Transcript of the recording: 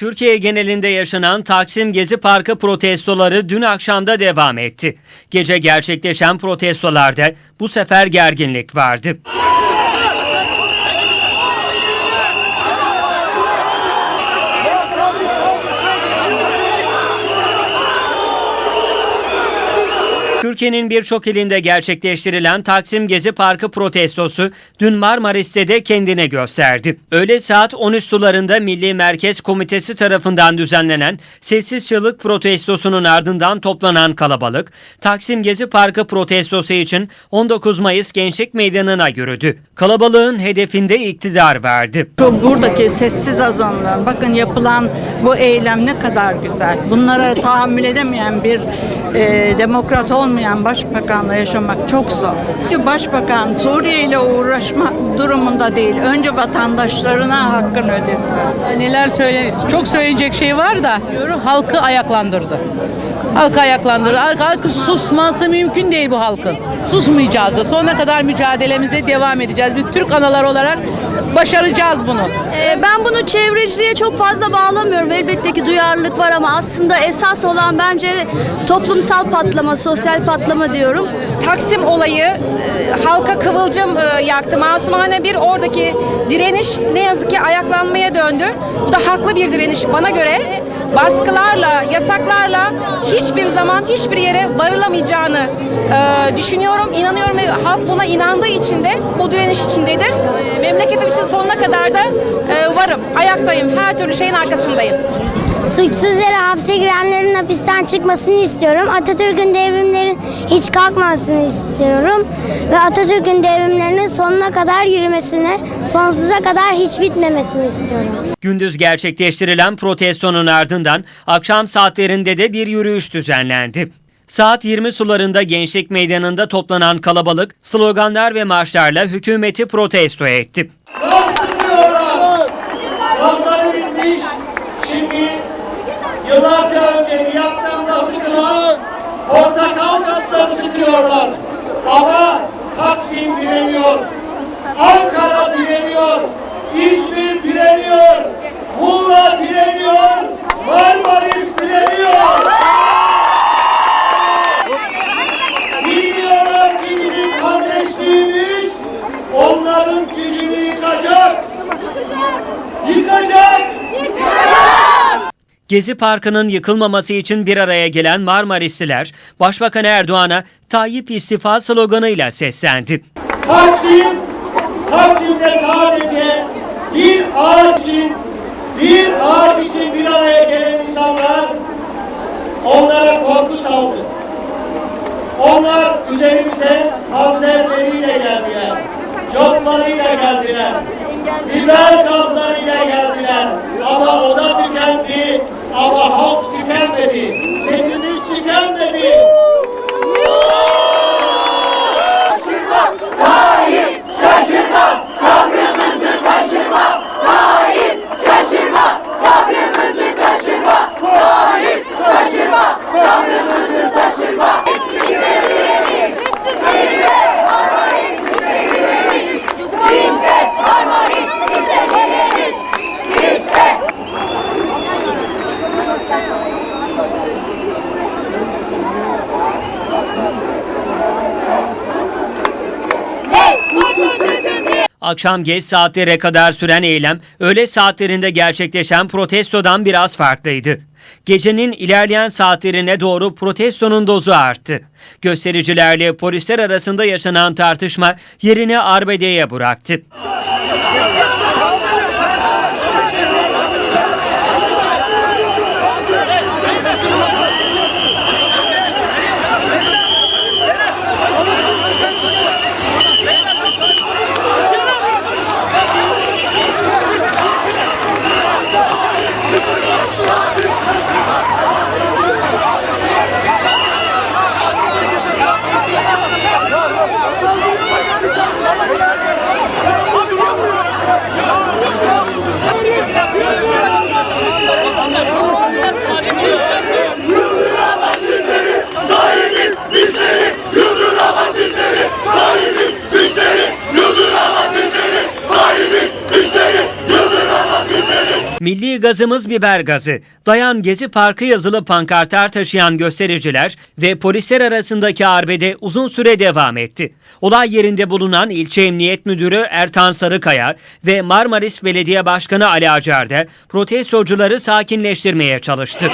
Türkiye genelinde yaşanan Taksim Gezi Parkı protestoları dün akşamda devam etti. Gece gerçekleşen protestolarda bu sefer gerginlik vardı. Türkiye'nin birçok ilinde gerçekleştirilen Taksim Gezi Parkı protestosu dün Marmaris'te de kendine gösterdi. Öğle saat 13 sularında Milli Merkez Komitesi tarafından düzenlenen sessiz çığlık protestosunun ardından toplanan kalabalık, Taksim Gezi Parkı protestosu için 19 Mayıs Gençlik Meydanı'na yürüdü. Kalabalığın hedefinde iktidar vardı. Şu buradaki sessiz azanlar, bakın yapılan bu eylem ne kadar güzel. Bunlara tahammül edemeyen bir e, demokrat olmayan başbakanla yaşamak çok zor. Başbakan Suriye ile uğraşma durumunda değil. Önce vatandaşlarına hakkını ödesin. Neler söyle çok söyleyecek şey var da diyorum halkı ayaklandırdı. Halkı ayaklandırdı. Halk, halkı susması mümkün değil bu halkın. Susmayacağız da sonuna kadar mücadelemize devam edeceğiz. Biz Türk analar olarak başaracağız bunu. Ee, Ben bunu çevreciliğe çok fazla bağlamıyorum. Elbette ki duyarlılık var ama aslında esas olan bence toplumsal patlama, sosyal patlama diyorum. Taksim olayı e, halka kıvılcım e, yaktı. Masumane bir oradaki direniş ne yazık ki ayaklanmaya döndü. Bu da haklı bir direniş bana göre. Baskılarla, yasaklarla hiçbir zaman hiçbir yere varılamayacağını e, düşünüyorum, inanıyorum ve halk buna inandığı için de bu direniş içindedir. E, memleketim için sonuna kadar da e, varım, ayaktayım, her türlü şeyin arkasındayım. Suçsuz yere hapse girenlerin hapisten çıkmasını istiyorum. Atatürk'ün devrimlerin hiç kalkmasını istiyorum. Ve Atatürk'ün devrimlerinin sonuna kadar yürümesini, sonsuza kadar hiç bitmemesini istiyorum. Gündüz gerçekleştirilen protestonun ardından akşam saatlerinde de bir yürüyüş düzenlendi. Saat 20 sularında Gençlik Meydanı'nda toplanan kalabalık sloganlar ve marşlarla hükümeti protesto etti. Yıllarca önce Vietnam'da sıkılan portakal gazları sıkıyorlar. Ama Taksim direniyor. Ankara direniyor. İzmir direniyor. Muğla direniyor. Marmaris Gezi Parkı'nın yıkılmaması için bir araya gelen Marmarisliler, Başbakan Erdoğan'a Tayyip istifa sloganıyla seslendi. Taksim, Taksim'de sadece bir ağaç için, bir ağaç için bir araya gelen insanlar onlara korku saldı. Onlar üzerimize panzerleriyle geldiler, coplarıyla geldiler, biber gazlarıyla geldiler. Ama o da tükendi, ama halk tükenmedi, Akşam geç saatlere kadar süren eylem, öğle saatlerinde gerçekleşen protestodan biraz farklıydı. Gecenin ilerleyen saatlerine doğru protestonun dozu arttı. Göstericilerle polisler arasında yaşanan tartışma yerini arbedeye bıraktı. Milli gazımız biber gazı, dayan Gezi Parkı yazılı pankartlar taşıyan göstericiler ve polisler arasındaki arbede uzun süre devam etti. Olay yerinde bulunan ilçe emniyet müdürü Ertan Sarıkaya ve Marmaris Belediye Başkanı Ali Acar da protestocuları sakinleştirmeye çalıştı.